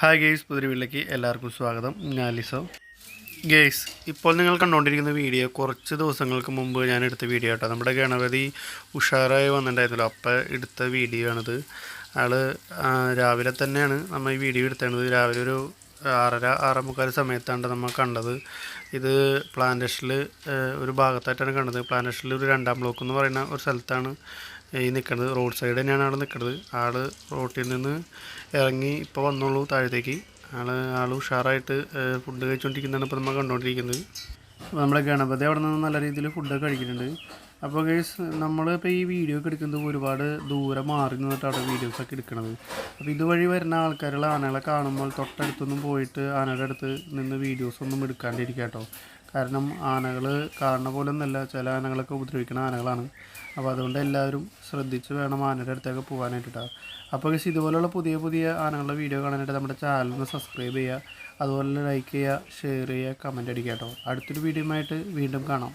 Hi guys പുതിയ വീട്ടിലേക്ക് എല്ലാവർക്കും സ്വാഗതം. ഞാൻ ലിസോ. ഗെയ്സ് ഇപ്പോൾ നിങ്ങൾ കണ്ടുകൊണ്ടിരിക്കുന്ന വീഡിയോ കുറച്ച് ദിവസങ്ങൾക്ക് മുമ്പ് ഞാൻ എടുത്ത വീഡിയോ കേട്ടോ. നമ്മുടെ ഗണപതി ഉഷാറായി വന്നിട്ടുണ്ടായിരുന്നല്ലോ. അപ്പോൾ എടുത്ത വീഡിയോ ആണിത്. ആൾ രാവിലെ തന്നെയാണ് നമ്മൾ ഈ വീഡിയോ എടുത്തത് രാവിലെ ഒരു ആറര ആറേ മുക്കാൽ സമയത്താണ് നമ്മൾ കണ്ടത്. ഇത് പ്ലാന്റേഷനിൽ ഒരു ഭാഗത്തായിട്ടാണ് കണ്ടത്. പ്ലാന്റേഷനിൽ ഒരു രണ്ടാം ബ്ലോക്ക് എന്ന് പറയുന്ന ഒരു സ്ഥലത്താണ് ഈ നിൽക്കുന്നത് റോഡ് സൈഡ് തന്നെയാണ് ആൾ നിൽക്കുന്നത് ആൾ റോട്ടിൽ നിന്ന് ഇറങ്ങി ഇപ്പോൾ വന്നുള്ളൂ താഴത്തേക്ക്. ആൾ ആൾ ഉഷാറായിട്ട് ഫുഡ് കഴിച്ചുകൊണ്ടിരിക്കുന്നതാണ് ഇപ്പോൾ നമ്മൾ കണ്ടുകൊണ്ടിരിക്കുന്നത് നമ്മുടെ ഗണപതി അവിടെ നിന്ന് നല്ല രീതിയിൽ ഫുഡൊക്കെ കഴിക്കുന്നുണ്ട്. അപ്പോൾ ഗൈസ് നമ്മളിപ്പോൾ ഈ വീഡിയോ ഒക്കെ എടുക്കുന്നത് ഒരുപാട് ദൂരെ മാറി നിന്നിട്ടാണ് വീഡിയോസൊക്കെ എടുക്കുന്നത് അപ്പോൾ ഇതുവഴി വരുന്ന ആൾക്കാരുള്ള ആനകളെ കാണുമ്പോൾ തൊട്ടടുത്തൊന്നും പോയിട്ട് ആനയുടെ അടുത്ത് നിന്ന് വീഡിയോസ് ഒന്നും എടുക്കാണ്ടിരിക്കുക കേട്ടോ. കാരണം ആനകൾ കാണുന്ന പോലെ ഒന്നല്ല ചില ആനകളൊക്കെ ഉപദ്രവിക്കുന്ന ആനകളാണ്. അപ്പോൾ അതുകൊണ്ട് എല്ലാവരും ശ്രദ്ധിച്ച് വേണം ആനയുടെ അടുത്തേക്ക് പോകാനായിട്ടാണ് അപ്പോൾ ഗൈസ് ഇതുപോലെയുള്ള പുതിയ പുതിയ ആനകളുടെ വീഡിയോ കാണാനായിട്ട് നമ്മുടെ ചാനൽ ഒന്ന് സബ്സ്ക്രൈബ് ചെയ്യുക. അതുപോലെ ലൈക്ക് ചെയ്യുക ഷെയർ ചെയ്യുക കമന്റ് അടിക്കുക കേട്ടോ. അടുത്തൊരു വീഡിയോ ആയിട്ട് വീണ്ടും കാണാം.